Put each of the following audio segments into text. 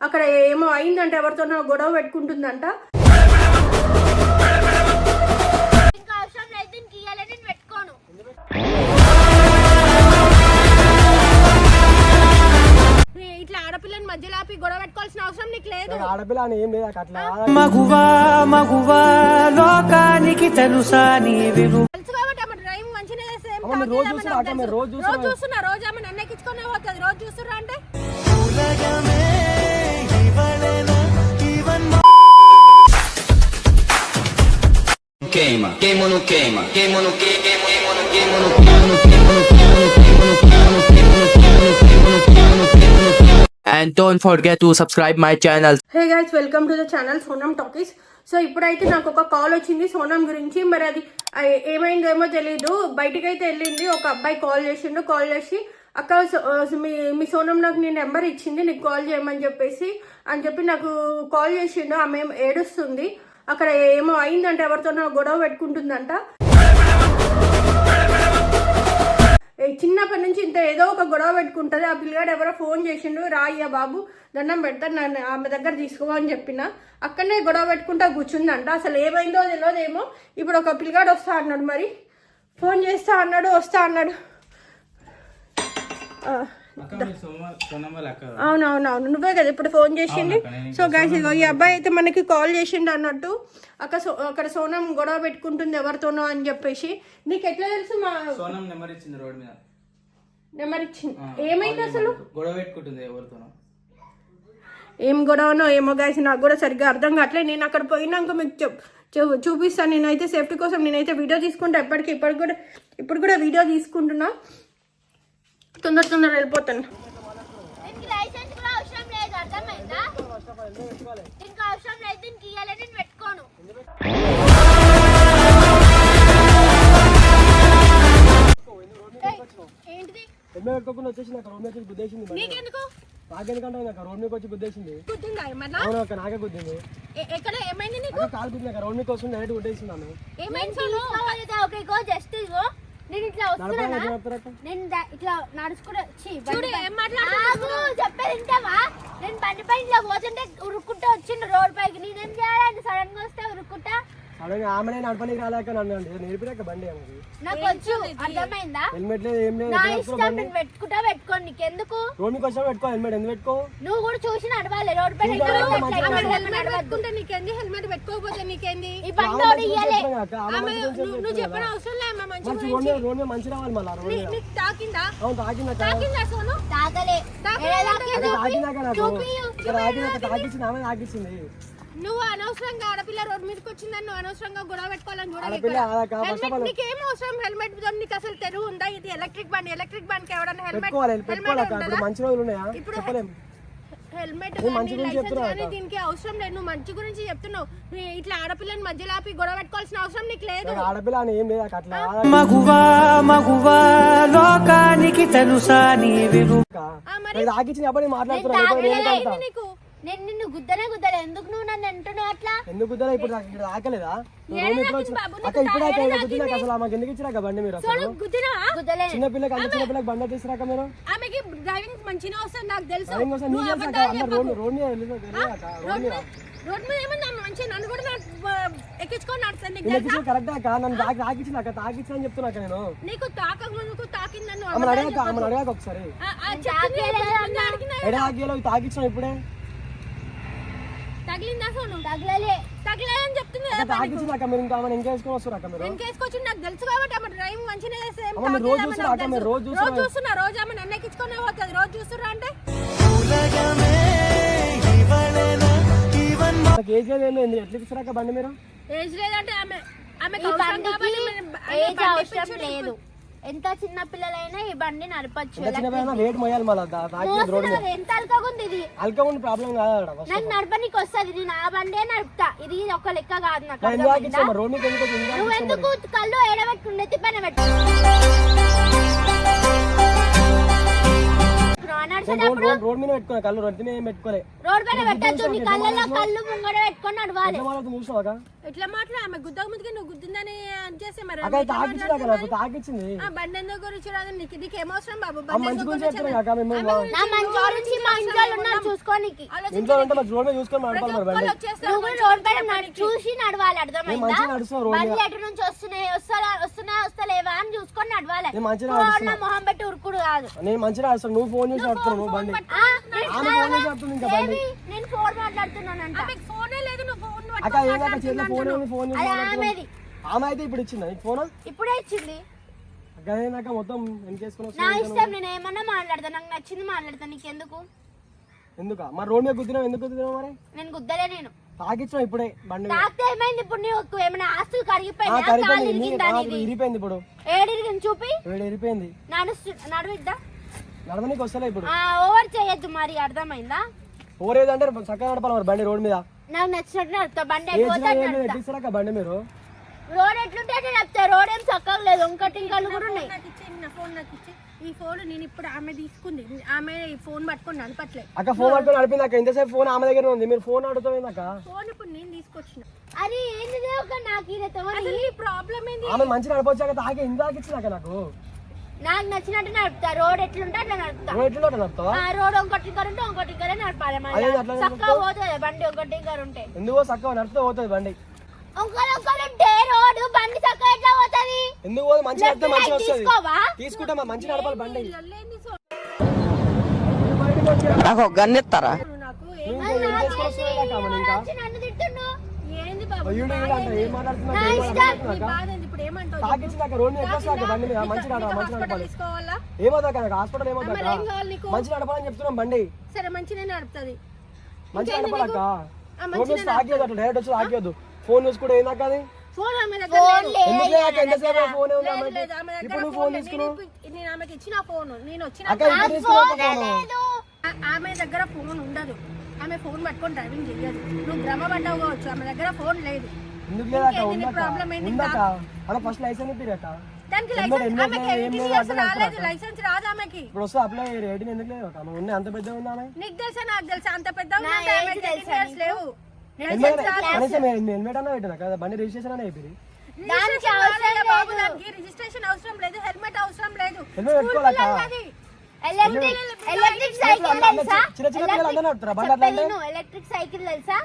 అక్కడ ఏమో అయిందంట ఎవరితోనో గొడవ పెట్టుకుంటుందంట. ఇట్లా ఆడపిల్లని మధ్యలో ఆపి గొడవ పెట్టుకోవాల్సిన అవసరం నీకు లేదు. నాకు ఆడపిల్ల అని ఏం లేదు నాకు అట్లా మగువా మగువా లోకానికి తెలుసా నీ విలు తెలుసు కాబట్టి ఆమె డ్రైవింగ్ మంచిగా చేస్తే ఏం అమ్మ, మీరు రోజు తాగలేదని చూస్తున్నా నాకు అక్క, మీరు తెలుసు. రోజు చూస్తున్నా. రోజు చూస్తున్నా రోజు ఆమె నన్ను ఎక్కించుకునే పోతుంది రోజు చూస్తున్నా అంటే? queima, queima no queima, queima, no queima queima no queima, queima no queima, queima, no queima queima no queima. queima no queima, queima no queima, queima no queima, queima no queima, queima no queima, queima no queima, queima no queima. And don't forget to subscribe my channel. Hey guys, welcome to the channel Sonam Talkies. So ఇప్పుడైతే నాకు ఒక call వచ్చింది సోనం గురించి మరి అది ఏమైందేమో తెలీదు బయటకైతే వెళ్ళింది ఒక అబ్బాయి కాల్ చేసిండు కాల్ చేసి అక్క మీ మీ సోనం నాకు నీ నెంబర్ ఇచ్చింది నీకు కాల్ చేయమని చెప్పేసి అని చెప్పి నాకు కాల్ చేసిండు ఆమె ఏడుస్తుంది అక్కడ ఏమో అయిందంట ఎవరితోనో గొడవ పెట్టుకుంటుందంట. చిన్నప్పటి నుంచి ఇంత ఏదో ఒక గొడవ పెట్టుకుంటుంది. ఆ పిల్లగాడు ఎవరో ఫోన్ చేసిండు రాయ్యా బాబు దండం పెడతాను నన్ను ఆమె దగ్గర తీసుకో అని చెప్పిన. అక్కడనే గొడవ పెట్టుకుంటా కూర్చుందంట. అసలు ఏమైందో తెలియదేమో ఇప్పుడు ఒక పిల్లగాడు వస్తా అన్నాడు మరి. ఫోన్ చేస్తా అన్నాడు వస్తా అన్నాడు. అవునవునవును. నువ్వే కదా ఇప్పుడు ఫోన్ చేసింది. సో గైస్ ఇగో ఈ అబ్బాయి అయితే మనకి కాల్ చేసిండు అన్నట్టు. అక్కడ అక్కడ సోనం గొడవ పెట్టుకుంటుంది ఎవరితోనో అని చెప్పేసి. నీకు ఎట్లా తెలుసు మా సోనం నెంబర్ ఇచ్చింది రోడ్ మీద. నెంబర్ ఇచ్చింది. ఏమైంది అసలు? గొడవ పెట్టుకుంటుంది ఎవరితోనో. ఏం గొడవనో ఏమో గాయస్ నాకు కూడా సరిగ్గా అర్థం కావట్లేదు. నేను అక్కడ పోయినాక మీకు చెప్ చూపిస్తాను నేనైతే సేఫ్టీ కోసం నేనైతే వీడియో తీసుకుంటా. ఎప్పటికి ఇప్పటికి కూడా ఇప్పుడు కూడా వీడియో తీసుకుంటున్నా. తొందర తొందర వెళ్ళిపోతాను. నాకెందుకంటే నాకు రోడ్ మీకు వచ్చి గుద్దేసింది అవును అక్క ఏమైంది నీకు? కాలు గుద్దా రోడ్ మీకు వస్తుంది డైరెక్ట్ గుద్దేసింది ఏమైంది ఓకే జస్ట్ గో నేను ఇట్లా వస్తున్నానా చెప్తారక్క నేను ఇట్లా నడుచుకుంటూ చూడు, ఏం మాట్లాడుతున్నావు? చెప్పేది వింటావా? నేను బండి పైన ఇట్లా పోతుంటే ఉరుక్కుంటూ వచ్చిండు రోడ్ పైకి. నేనేం చేయాలి? సడన్గా వస్తే ఉరుక్కుంటా. అలాగే ఆమెనే నడపనికి రాలేక నన్ను అంటే నేర్పినాక బండి ఆమెకి నాకు వచ్చు. అర్థమైందా? హెల్మెట్ లేదు ఏం లేదు. నా ఎట్లా ఇష్టం బండి? నేను పెట్టుకుంటా పెట్టుకోండి నీకెందుకు? రోడ్ మీకు వచ్చా పెట్టుకో. హెల్మెట్ ఎందుకు పెట్టుకో? నువ్వు కూడా చూసి నడవాలి. Road helmet. పెట్టుకుంటే నీకేంది? హెల్మెట్ పెట్టుకోకపోతే నీకేంది? ఈ బండి ఇయ్యాలే. నువ్వు చెప్పిన అవసరం లే ఆమె మంచి రోడ్ రోడ్ మంచి రావాలి మళ్ళీ రోడ్ నీకు తాకిందా? అవును తాకిందా సోను? తాగలే? నువ్వు అనవసరంగా ఆడపిల్ల రోడ్ మీదకి వచ్చిందని నువ్వు అనవసరంగా గొడవ పెట్టుకోవాలని చూడాలి నీకు ఏం అవసరం? హెల్మెట్ నీకు అసలు తెరువు ఉందా? ఇది ఎలక్ట్రిక్ బండి. ఎలక్ట్రిక్ బండికి ఎవడన్నా హెల్మెట్ మంచి రోజులు ఉన్నాయా? ఇప్పుడు హెల్మెట్ దీనికి అవసరం లేదు. నువ్వు మంచి గురించి చెప్తున్నావు. ఇట్లా ఆడపిల్లని మధ్యలో ఆపి గొడవ పెట్టుకోవాల్సిన అవసరం నీకు లేదు. ఆడపిల్ల ఏం లేదు అట్లా మగువా మగువా లోకానికి తెలుసా నీ విలువ నేను నిన్ను గుద్దనే గుద్ద ఎందుకు నువ్వు నన్ను అంటున్నావు అట్లా? ఎందుకు గుద్దరా ఇప్పుడు నాకు ఇక్కడ నువ్వు ఇప్పుడు వచ్చిన? అక్క నీకు? అసలు ఆమెకు ఎందుకు ఇచ్చిరాక బండి మీరు అసలు? చిన్న పిల్లకి అంత చిన్న పిల్లకి బండి తీసిరాక మీరు? ఆమెకి డ్రైవింగ్ మంచిగా వస్తుంది నాకు తెలుసు. డ్రైవింగ్ నీకు నువ్వు తెలుసు అక్క అందరు. రోడ్ రోడ్ మీద వెళ్ళాక రోడ్ మీద. రోడ్ మీద ఏమన్నా మంచిగా నన్ను కూడా నాకు, ఎక్కించుకొని నడుస్తాను నీకు తెలుసా? కరెక్ట్ అక్క నన్ను తాకి తాకిచ్చింది అక్క తాకిచ్చిన అని చెప్తున్నా అక్క నేను. నీకు తాకకు తాకిందని నువ్వు ఆమెను అడగాక ఆమెను అడగాక ఒకసారి. ఎడ తాకిలో తాకిచ్చిన ఇప్పుడే? తగిలిందా సోను? తగలలే. తగిలేదని చెప్తుంది అక్క మీరు ఇంకా ఆమెను ఇంకేసుకొని వస్తారు అక్క మీరు వెనకేసుకొచ్చి నాకు తెలుసు కాబట్టి ఆమె డ్రైవింగ్ మంచిగా చేస్తే ఏం అమ్మ, మీరు తాకిందని రోజు నాకు చూస్తున్నా అక్క, తెలుసు. మీరు రోజు రోజు చూస్తున్నా. చూస్తున్నా రోజు ఆమె నన్ను ఎక్కించుకునే పోతుంది. రోజు చూస్తున్నా అంటే? నాకు ఏజ్ లేదు బండి మీరు? లేదంటే ఆమె ఆమె ఈ బండికి ఏజ్ అవసరం లేదు. ఎంత చిన్న పిల్లలైనా ఈ బండి నడపచ్చు. వెయిట్ మోయాలి మళ్ళీ ఎంత అల్కగుంది ఇది? అల్కగుంది ప్రాబ్లం కాదు నాకు నడపనికి వస్తుంది నేను ఆ బండే నడుపుతా. ఇది ఒక లెక్క కాదు నువ్వు ఎందుకు కళ్ళు ఎడబెట్టు నెత్తి పైన పెట్టు. రోడ్ మీద పెట్టుకోవాలి కళ్ళు రోడ్ మీద పెట్టుకోలే. రోడ్ పైన పెట్టచ్చు కళ్ళలో కళ్ళు ముంగడ పెట్టుకొని నడవాలి. ఎట్లా ఎట్లా మాట్లాడ? ఆమె గుద్దక ముందుకే నువ్వు గుద్దిందని చేస్తే మరి అక్క ఇది తాకిచ్చింది అక్క నాకు తాకిచ్చింది ఆ బండి ఎందుకు గురించి రాదు? నీకు నీకు ఏమవసరం బాబు? ఆ మంచి గురించి చెప్తున్నా అక్క మేము నా మంచి గురించి మా ఇంట్లో ఉన్నారు చూసుకోనికి ఇంట్లో ఉంటే మరి రోడ్ మీద చూసుకొని మరి బండి. నువ్వు కూడా రోడ్ పైన నడు- చూసి నడవాలి అర్థమైందా? మంచిగా నడుస్తున్నావు రోడ్ బండ్లు ఎటు నుంచి వస్తున్నాయి వస్తారా వస్తున్నాయి వస్తలేవా అని చూసుకొని నడవాలి. నేను మంచిగా రోడ్ల మొహం పెట్టి ఉరుకుడు కాదు. నేను మంచిగా ఆడుస్తాను నువ్వు ఫోన్ చేసి నువ్వు బండి. ఆ, నేను- ఆమె ఫోన్ చేసి ఆడుతుంది ఇంకా బండి. ఏమి? నేను ఫోన్ మాట్లాడుతున్నానంట. ఫోనే లేదు. అక్క ఏదక్క చేతిలో ఫోన్ ఉంది ఫోన్ ఆమె అయితే ఇప్పుడు ఇచ్చిందా? నీకు ఫోన్ ఇప్పుడే ఇచ్చింది. అక్క మొత్తం వెనకేసుకుని నా వస్తున్నావు ఇష్టం నేను ఏమన్నా మాట్లాడతా. నాకు నచ్చింది మాట్లాడతా. నీకెందుకు? ఎందుక? మరి రోడ్ మీద గుద్దినావు ఎందుకు గుద్దినావు మరి? నేను గుద్దలే నేను. ఇప్పుడే బండి ఏమైంది ఇప్పుడు నీకు ఏమైనా ఆస్తులు కరిగిపోయిందా కాలు కరిగిపోయింది. నీ- ఇరిగిందా నాకు నీది? ఇరిపోయింది ఇప్పుడు. చూపి. వేడి ఇరిపోయింది నడుస్తు నడువిద్దా నడవనీకి వస్తలే ఇప్పుడు. ఓవర్ చేయొద్దు మరి అర్థమైందా? ఓరేదంటే చక్కగా నడపాలి మరి బండి రోడ్ మీద. నాకు నచ్చినట్టు నడుపుతా బండి ఏ ఎటు పోతే అటు చిన్న నడుపుతా. ఎట్టిస్తారక్క బండి మీరు? రోడ్ ఎట్లుంటే అటు నడుపుతా రోడ్ ఏం చక్కగా లేదు ఇంకటి కూడా ఉన్నాయి. నాకు నా ఫోన్ నాకు ఇచ్చి ఈ ఫోన్ నేను ఇప్పుడు ఆమె తీసుకుంది ఆమె ఈ ఫోన్ పట్టుకొని నడపట్లే. అక్క ఫోన్ పట్టుకొని నడిపింది అక్క ఇంతసేపు ఫోన్ ఆమె దగ్గర ఉంది మీరు ఫోన్ ఆడుతుంది అక్క? ఫోన్ ఇప్పుడు నేను తీసుకొచ్చిన. అది ఏంటిది ఒక నాకు ఈ ప్రాబ్లం ఏంది? ఆమె మంచి నడపొచ్చాక తాకి తాకిచ్చింది అక్క నాకు. నాకు నచ్చినట్టు నడుపుతా. రోడ్ ఎట్లుంటే అట్లా నడుపుతా. ఆ రోడ్ ఇంకర్ ఉంటే ఇంకరే నడపాలి మళ్ళీ. చక్కగా పోతుంది బండి ఇంకర్ ఉంటే. ఎందుకో చక్కగా నడిపితే పోతుంది బండి. ఉంటే రోడ్ బండి చక్కగా ఎట్లా పోతుంది? ఎందుకు పోదు? మంచి నడిపితే Left మంచిగా right వస్తుంది. తీసుకోవా? తీసుకుంటా మా మంచి నడపాలి బండి. నాకు ఒక గన్ ఇస్తారా ఏంది? బాబు ఏం మాట్లాడుతున్నా నా ఏం ఇష్టం. మాట్లాడుతున్నా నీ అక్క బాధ ఏంది ఇప్పుడు ఏమంటావు తాకిచ్చింది అక్క రోడ్ మీద ఎట్లా వస్తా అక్క బండి మీద మంచి నడ మంచి హాస్పిటల్ నడపాలి ఏమవుతా హాస్పిటల్? మంచి నడపాలని చెప్తున్నాం బండి. సరే మంచిగా నడుపుతుంది మంచి నడపాలక్క ఆ, రోడ్ మీద తాకియదు అట్లా డైరెక్ట్ వచ్చి తాకియద్దు ఫోన్ ఏందాక అది? ఫోన్ ఇప్పుడు. తీసుకున్నావు. నేను ఆమెకి ఇచ్చిన ఫోన్. నేను వచ్చిన ఆమె దగ్గర ఫోన్ ఉండదు. ఆమె ఫోన్ పట్టుకొని డ్రైవింగ్ చెయ్యదు. నువ్వు భ్రమ పడ్డావు కావచ్చు. ఆమె దగ్గర ఫోన్ లేదు. ఎందుకు ఫస్ట్ లైసెన్స్ ఇప్పిరక్క దానికి ఎన్నో- లైసెన్స్ ఎన్నో ఆమెకి ఏం ఎయిటీన్ లేదు ఇయర్స్ అర్థం రాలేదు. కాదు. లైసెన్స్ రాదు ఆమెకి. ఇప్పుడు వస్తే అప్లై రేటింగ్ ఎందుకు లేదు ఉన్న అంత పెద్ద ఉందా ఆమె? నీకు తెలుసా? నాకు తెలుసా? అంత పెద్ద? లేవు. హెల్మెట్ కనీసం హెల్మెట్ అన్న పెట్టినా కదా? బండి రిజిస్ట్రేషన్ అనే అయిపోయింది దానికి అవసరం కావాలే బాబు లేదు. దానికి. రిజిస్ట్రేషన్ అవసరం లేదు. హెల్మెట్ అవసరం లేదు. హెల్మెట్ పెట్టుకోవాలక్క ఎలక్ట్రిక్ సైకిల్ తెలుసా? ఎలక్ట్రిక్ సైకిల్ తెలుసా.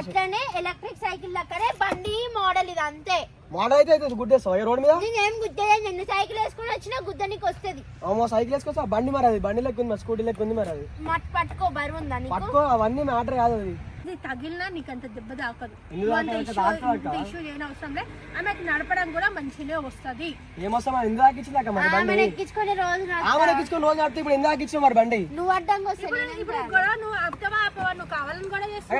అట్లనే ఎలక్ట్రిక్ సైకిల్ లెక్కనే బండి మోడల్ ఇది అంతే. మోడల్ అయితే అయితే గుడ్డేస్తావు ఏ రోడ్ మీద? నేనేం గుద్దలే నిన్ను సైకిల్ వేసుకుని వచ్చినా గుద్దనికి వస్తుంది. అమ్మో సైకిల్ వేసుకొస్తా బండి మరి అది బండి లెక్క ఉంది స్కూటీ లెక్క ఉంది మరి అది. పట్టుకో బరువు ఉందా పట్టుకో అవన్నీ మ్యాటర్ కాదు అది. ఇది తగిలినా నీకు అంత దెబ్బ తాకదు? ఇష్యూ చేయని అవసరం లేదు. ఆమెకి నడపడం కూడా మంచిగా వస్తది. ఎక్కించుకునే రోజు నువ్వు అడ్డంగా నువ్వు నువ్వు కావాలని కూడా చేస్తావు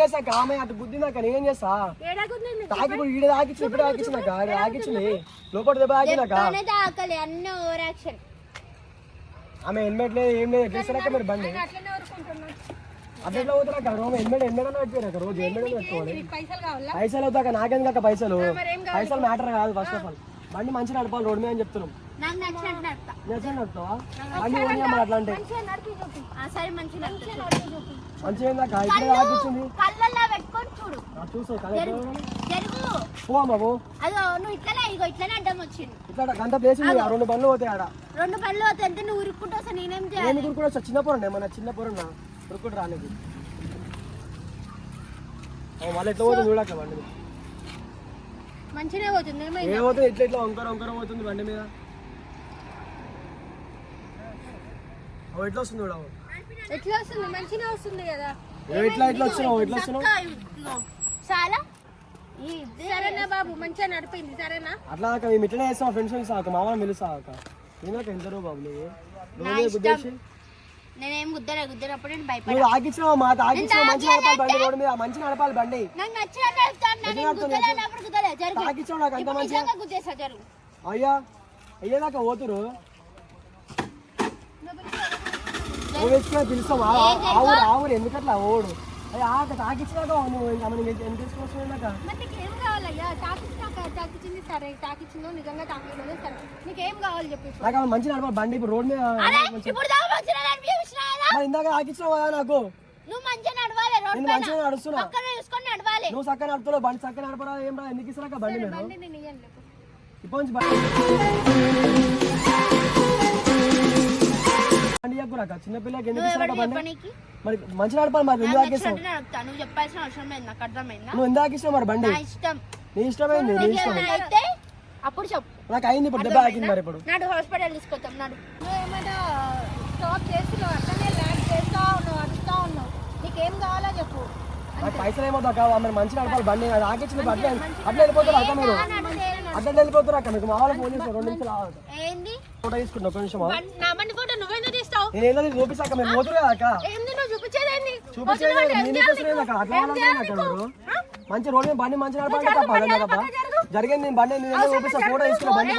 చేస్తా ఆమె అటు గుద్దిందాక నేనేం చేస్తా? ఏడాగుంది నీకు? తాకి ఇప్పుడు ఈడ తాకిచ్చి ఇప్పుడు తాకిచ్చిందాక ఆడ తాకిచ్చింది లోపల దెబ్బ తాకిందాక చెప్తానే తాకలి అన్న ఓవర్ యాక్షన్. ఆమె హెల్మెట్ లేదు ఏం లేదు ఎట్లా మీరు బండి? అట్లనే అట్లా రోజు. హెల్మెట్ పెట్టుకోవాలి నీకు పైసలు కావాలా? పైసలు అవుతాక పైసలు. మరి ఏం పైసలు మ్యాటర్ కాదు ఫస్ట్ ఆఫ్ ఆల్ బండి మంచిగా నడపాలి రోడ్ మీద అని చెప్తున్నాం. నచ్చిన నడుపుతావా? బండి ఓని అమ్మ అట్లా అంటే మంచిగా ఏందాక చూసావు ఇట్లా గంట ప్లేస్ ఉంది. రెండు బండ్లు పోతాయి ఆడ. రెండు పళ్ళు అవుతాయంటే నువ్వు ఉరుక్కుంటూ నేనేం చేయాలి? చిన్న పొరండి మన చిన్న ఉరుకుడు రాలేదు. మళ్ళీ ఎట్లా పోతుంది చూడక బండి మీద. మంచిగా పోతుంది ఇట్లా ఇట్లా వంకర వంకర పోతుంది బండి మీద? అవి ఎట్లా వస్తుంది చూడవు ఎట్లా వస్తుంది? మంచిగా వస్తుంది కదా. ఎట్లా ఎట్లా వచ్చినావు? ఎట్లా. చాలా? సరేనా బాబు? మంచిగా నడిపింది సరేనా? అట్లా కాక మేము ఇట్లనే చేస్తాం ఫ్రెండ్స్ సాక మామూలు పిలుస్తా కాక నేను ఎంతరో బాబు నువ్వు నా రోజు ఇష్టం. గుద్దేసి నేనేం గుద్దలే గుద్దినప్పుడు నేను భయపడా. నువ్వు ఆగిచ్చినావు మా మంచి నడపాలి బండి రోడ్డు మీద మంచి నడపాలి బండి. నాకు నచ్చినట్టు వెళ్తాను నేను ఎట్లా గుద్దలే అన్నప్పుడు గుద్దలే జరుగు. తాకిచ్చావు నాకు అంత ఇప్పుడు మంచిగా? నిజంగా గుద్దేసా జరుగు. అయ్యా పోతురు. నువ్వు తెచ్చుకొని పిలుస్తాం ఆ- ఆవురు ఆవురు ఎందుకట్లా ఓడు? అయ్యా ఆక తాకిచ్చినాక నువ్వు ఇంకా మనం ఎంత తీసుకొస్తున్నాక మరి నీకేం కావాలయ్యా? తాకిచ్చినాక తాకిచ్చింది సరే తాకిచ్చిందో నిజంగా సరే. నీకేం కావాలి చెప్పు. నాకు మంచి నడపాలి బండి ఇప్పుడు రోడ్ మీద మరి ఇందాక తాకిచ్చినావు కదా నాకు. నువ్వు మంచిగా నడవాలి రోడ్ నేను పైన. మంచిగా నడుస్తున్నా. పక్కన చూసుకొని నడవాలి. నువ్వు చక్కగా నడుపుతున్నావు బండి చక్కగా నడపరా ఏం రా ఎందుకు ఇస్తున్నాక బండి నేను బండి. ఇప్పటి నుంచి బండి బండి ఎక్కురాక చిన్నపిల్లకి ఎందుకు బండి? మరి మంచి నడపాలి మరి? ఎందుకు నడుపుతా నువ్వు చెప్పాల్సిన అవసరం లేదు నాకు అర్థమైందా? నువ్వు ఎందుకు ఆకిస్తావు మరి బండి? ఇష్టం. నీ ఇష్టమైంది నీ ఇష్టం నీకేమైనా అయితే అప్పుడు చెప్పు. నాకు అయింది ఇప్పుడు దెబ్బ ఆకింది మరి ఇప్పుడు. నాడు హాస్పిటల్ తీసుకొస్తాం నాడు. నువ్వు ఏమైనా స్టాప్ చేసి నువ్వు అట్లనే ల్యాక్ చేస్తా ఉన్నావు అరుస్తా ఉన్నావు. నీకేం కావాలో చెప్పు. నాకు పైసలు ఏమో కావు మరి మంచి నడపాలి బండి అది ఆకించింది అట్లా అట్లా వెళ్ళిపోతారు అక్క మీరు. అట్లా వెళ్ళిపోతారు అక్క మీకు. మా వాళ్ళు ఫోన్ చేస్తారు రెండు నిమిషాలు ఆగండి. ఏంది? ఫోటో తీసుకుంటా ఒక నిమిషం బండి- నా బండి ఫోటో నువ్వెందుకు తీస్తావు? నేను ఏదో చూపిస్తాక మీరు పోతురు కదా అక్క. ఏంది నువ్వు చూపించేదేంది చూపించేది నేను చూపిస్తున్నాను అక్క అట్లా అక్క మీరు. మంచి రోడ్ మీద బండి మంచి నడపాలి జరిగింది నేను బండి నేను చూపిస్తా ఫోటో తీసుకున్నా బండి.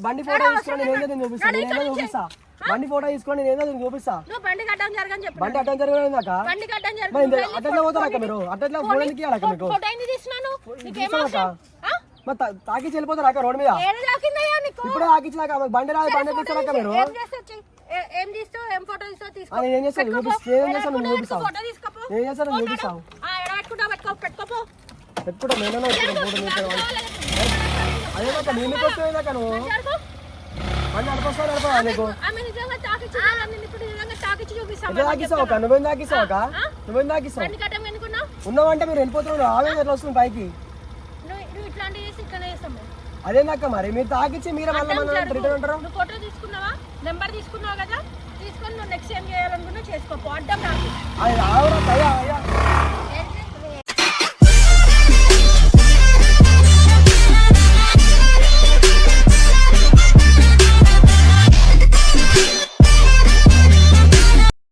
బండి- ఫోటో తీసుకుని నేను ఏదో నేను చూపిస్తా. నేను ఏదో చూపిస్తా. బండి ఫోటో తీసుకొని నేను ఏదో నేను చూపిస్తా. బండి కట్టడం జరగని చెప్పు. బండి అడ్డం అక్క బండి కట్టడం అట్లా పోతారు అక్క మీరు? అట్లా ఫోన్ ఎందుకు ఇవ్వాలి అక్క మీకు. ఫోటో తీసాను అక్క? మరి రోడ్ మీద? ఇప్పుడే ఆకిచ్చినాక బండి రాదు బండి తీస్తారు అక్క మీరు? ఏం తీస్తావు? ఏం ఫోటో తీస్తావు? తీసుకో. నేను ఏం చేస్తాను చూపిస్తా నేను ఏం చేస్తాను నువ్వు చూపిస్తావు ఫోటో తీసుకోపో. నేను ఏం చేస్తాను నువ్వు చూపిస్తావు ఆ, ఎడ పెట్టుకుంటావు పెట్టుకో పెట్టుకోపో పెట్టుకుంటా నేను ఫోటో తీస్తాను అదే అక్క నేను వస్తుంది అక్క నువ్వు? నీకు? ఆమె నిజంగా తాకిచ్చి నేను ఇప్పుడు నిజంగా తాకిచ్చి చూపిస్తాను ఎట్లా తాకిస్తావు అక్క? నువ్వేం తాకిస్తావు నువ్వేం తాకిస్తావు? కట్టం ఉన్నావంటే మీరు వెళ్ళిపోతున్నారు ఆవేదన ఎట్లా వస్తుంది పైకి నువ్వు నువ్వు ఇట్లాంటివి చేసి ఇట్లనే చేస్తాం అదేందక్క మరి మీరు తాకిచ్చి మీరే మళ్ళీ మన జరుగు. రిటర్న్ అంటారు? నువ్వు ఫోటో తీసుకున్నావా? నెంబర్ తీసుకున్నావు కదా? తీసుకొని నువ్వు నెక్స్ట్ ఏం చేయాలనుకున్నా చేసుకోపో అడ్డం రాదు అది రావురా అయ్యా అయ్యా.